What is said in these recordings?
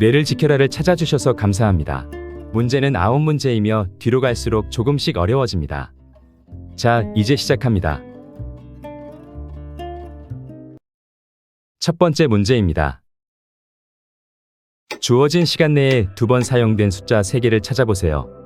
뇌를 지켜라를 찾아주셔서 감사합니다. 문제는 아홉 문제이며 뒤로 갈수록 조금씩 어려워집니다. 자, 이제 시작합니다. 첫 번째 문제입니다. 주어진 시간 내에 두 번 사용된 숫자 3개를 찾아보세요.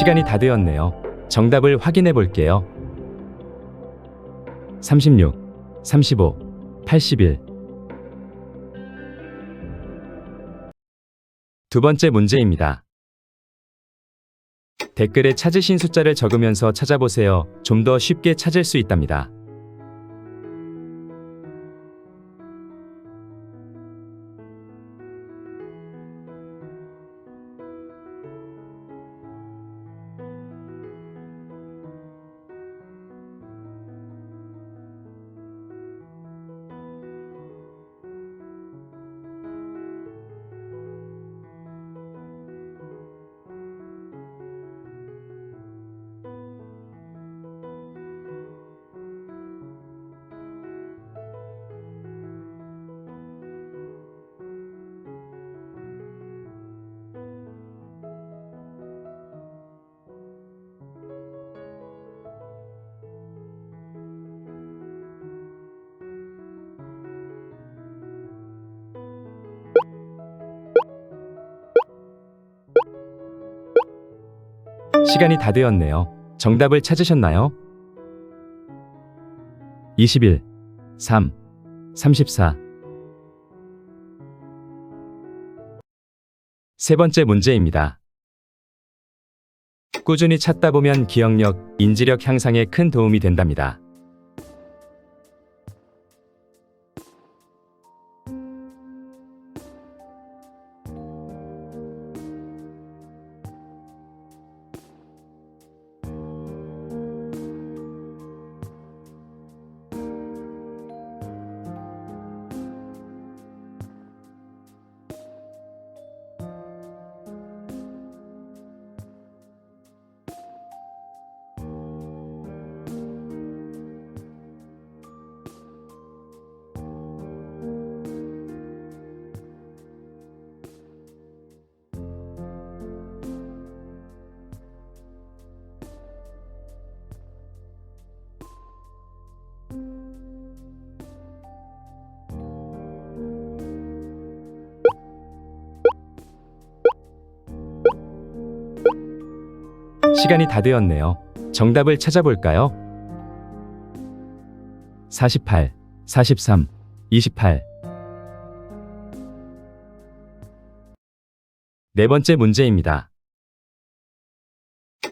시간이 다 되었네요. 정답을 확인해 볼게요. 36, 35, 81. 두 번째 문제입니다. 댓글에 찾으신 숫자를 적으면서 찾아보세요. 좀 더 쉽게 찾을 수 있답니다. 시간이 다 되었네요. 정답을 찾으셨나요? 21, 3, 34. 세 번째 문제입니다. 꾸준히 찾다 보면 기억력, 인지력 향상에 큰 도움이 된답니다. 시간이 다 되었네요. 정답을 찾아볼까요? 48, 43, 28. 네 번째 문제입니다.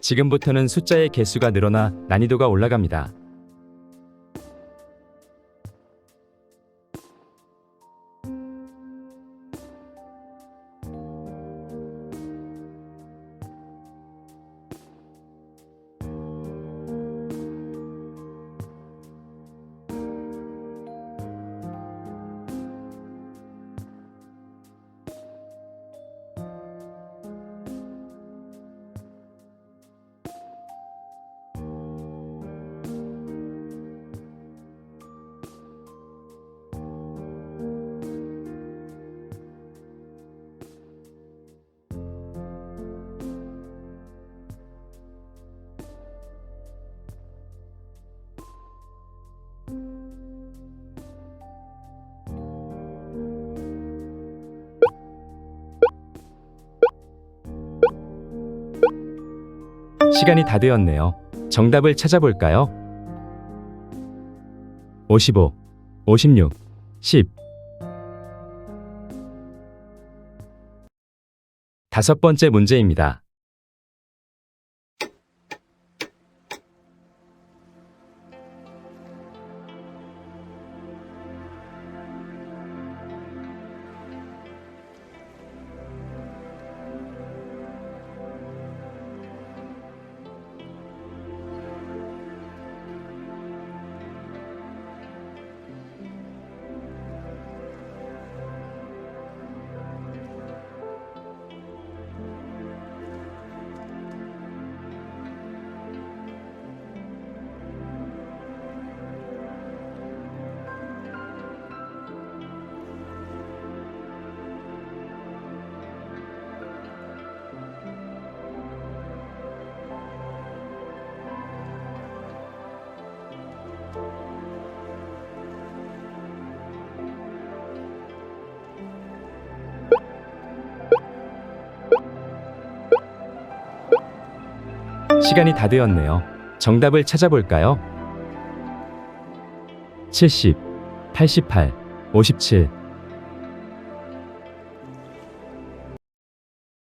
지금부터는 숫자의 개수가 늘어나 난이도가 올라갑니다. 시간이 다 되었네요. 정답을 찾아볼까요? 55, 56, 10. 다섯 번째 문제입니다. 시간이 다 되었네요. 정답을 찾아볼까요? 70, 88, 57.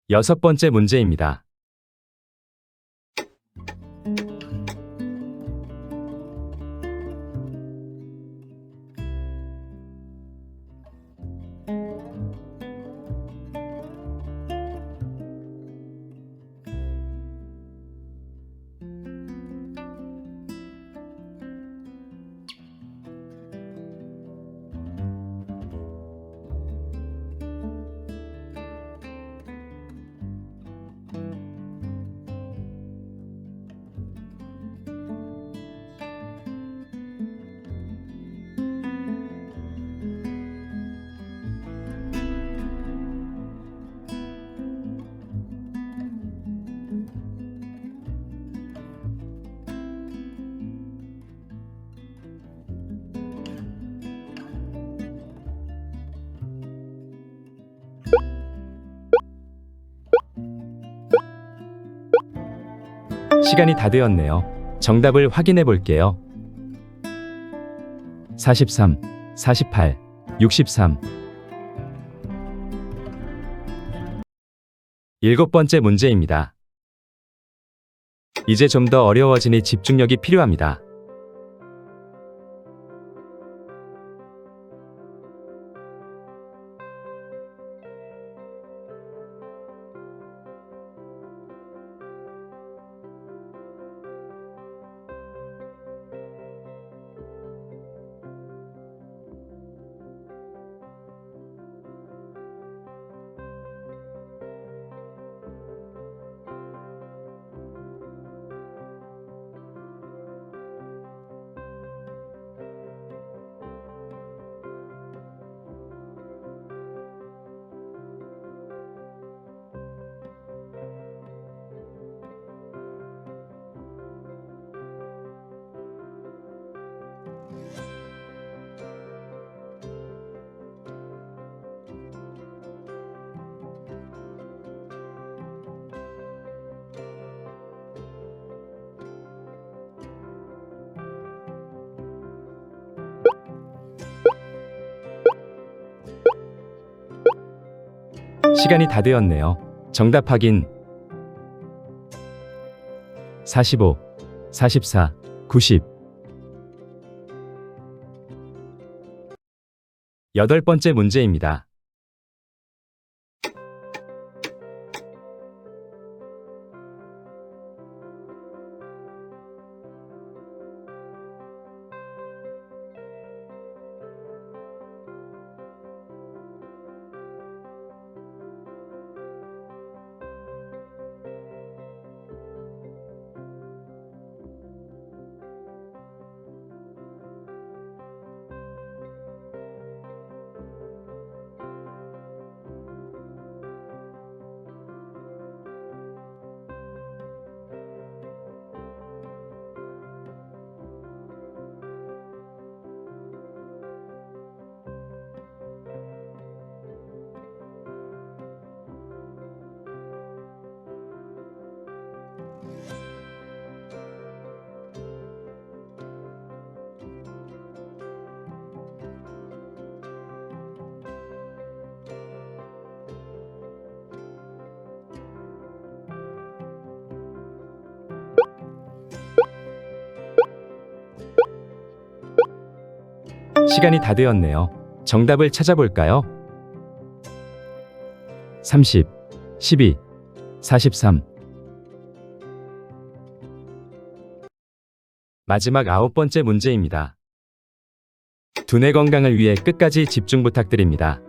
여섯 번째 문제입니다. 시간이 다 되었네요. 정답을 확인해 볼게요. 43, 48, 63. 일곱 번째 문제입니다. 이제 좀 더 어려워지니 집중력이 필요합니다. 시간이 다 되었네요. 정답 확인. 45, 44, 90. 여덟 번째 문제입니다. 시간이 다 되었네요. 정답을 찾아볼까요? 30, 12, 43. 마지막 아홉 번째 문제입니다. 두뇌 건강을 위해 끝까지 집중 부탁드립니다.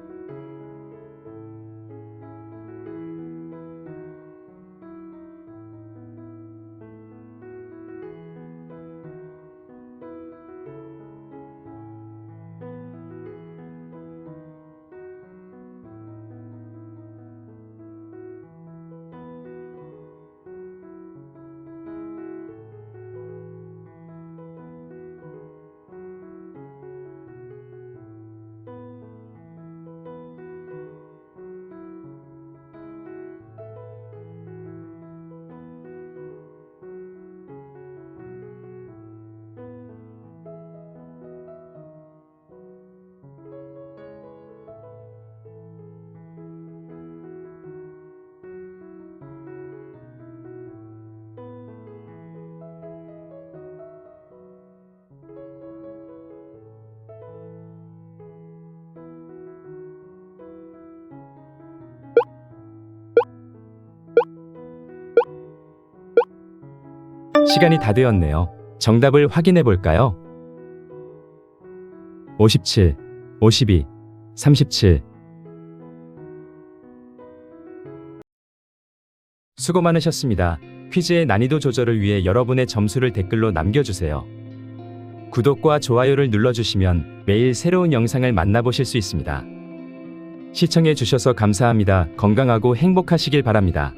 시간이 다 되었네요. 정답을 확인해 볼까요? 57, 52, 37. 수고 많으셨습니다. 퀴즈의 난이도 조절을 위해 여러분의 점수를 댓글로 남겨주세요. 구독과 좋아요를 눌러주시면 매일 새로운 영상을 만나보실 수 있습니다. 시청해 주셔서 감사합니다. 건강하고 행복하시길 바랍니다.